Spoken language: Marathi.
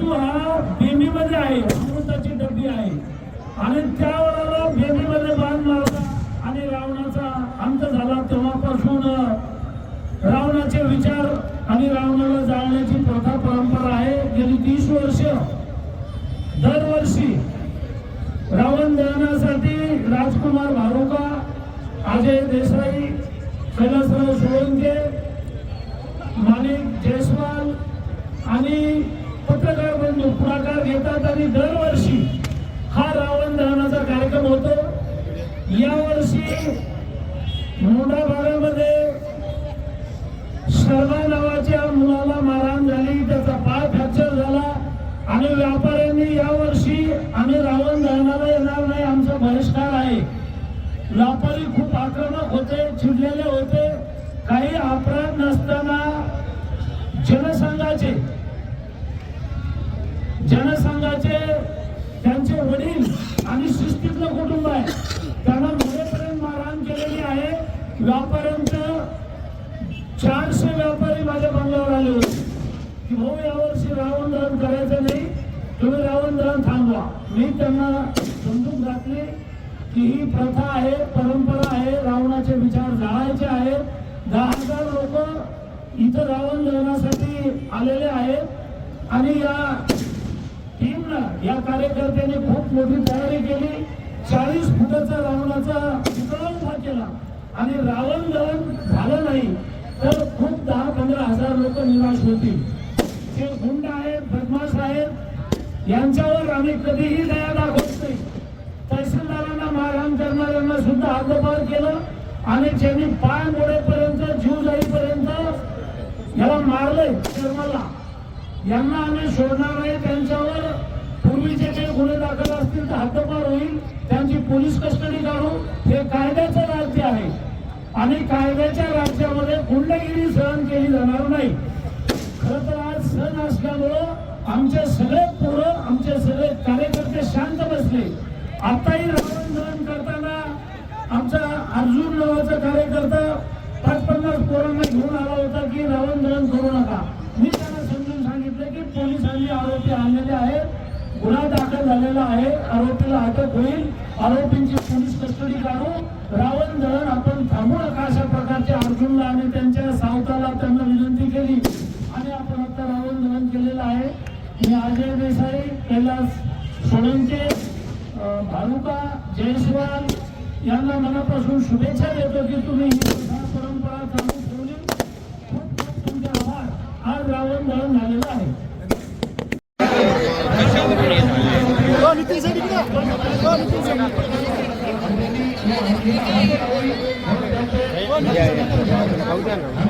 मृत्यू हा बेमीमध्ये आहे अमृताची डब्बी आहे. आणि त्यावेळेला बेमीमध्ये बांध मारला आणि रावणाचा अंत झाला. तेव्हापासून रावणाचे विचार आणि रावणाला जाळण्याची प्रथा परंपरा आहे. गेली तीस वर्ष दरवर्षी रावण दहनासाठी राजकुमार भारुका अजय देसाई कैलासराव सोळंके माणिक जयस्वाल आणि पत्रकार घेतात आणि दरवर्षी हा रावण दहनाचा कार्यक्रम होतो. यावर्षी मोठा भागामध्ये शर्मा नावाच्या मुलाला मारहाण झाली त्याचा पाय फ्रॅक्चर झाला आणि व्यापाऱ्यांनी यावर्षी आम्ही रावण दहनाला येणार नाही आमचा बहिष्कार आहे. व्यापारी खूप आक्रमक होते चिडलेले होते. काही अपराध नसताना जनसंघाचे जनसंघाचे त्यांचे वडील आणि शिस्तीतलं कुटुंब आहे त्यांना मरेपर्यंत मारहाण केलेली आहे व्यापाऱ्यांचं चारशे व्यापारी माझ्या बंगल्यावर आले होते की भाऊ यावर्षी रावण दहन करायचं नाही. तुम्ही रावण दळण थांबवा. मी त्यांना समजून घातले की ही प्रथा आहे परंपरा आहे रावणाचे विचार जाळायचे आहेत. दहा हजार लोक इथं रावण दहनासाठी आलेले आहेत. आणि या टीमनं या कार्यकर्त्यांनी खूप मोठी तयारी केली. चाळीस फुटाचा रावणाचा पुतळा उभा केला. आणि रावण दहन झालं नाही तर खूप दहा पंधरा हजार लोक निराश होतील. जे गुंड आहेत बदमाश आहेत यांच्यावर आम्ही कधीही दया दाखवत नाही. तहसीलदारांना मारहाण करणाऱ्यांना सुद्धा हद्दपार केलं आणि ज्यांनी पाय मोडेपर्यंत जीव जाईपर्यंत याला मारलंय शर्माला. यांना आम्ही सोडणार नाही त्यांच्यावर पूर्वीचे जे गुन्हे दाखल असतील तर हद्दपार होईल. त्यांची पोलीस कस्टडी काढू. हे कायद्याचं राज्य आहे. आणि कायद्याच्या राज्यामध्ये गुंडगिरी सहन केली जाणार नाही. सण असल्यामुळं आमचे सगळे पोरं आमचे सगळे कार्यकर्ते शांत बसले. आताही रावण दहन करताना आमचा अर्जुन नावाचा कार्यकर्ता पाच पन्नास पोरांना घेऊन आला होता की रावण दहन करू नका. मी त्यांना समजून सांगितलं की पोलिसांनी आरोपी आणलेले आहेत. गुन्हा दाखल झालेला आहे. आरोपीला अटक होईल. आरोपींची पोलीस कस्टडी काढू. रावण कैलास सोळंके भानुका जयस्वाल यांना मनापासून शुभेच्छा देतो की तुम्ही ही परंपरा चालू ठेवली. खूप खूप तुमचे आभार. आज रावण दळण झालेलं आहे. Yeah, yeah.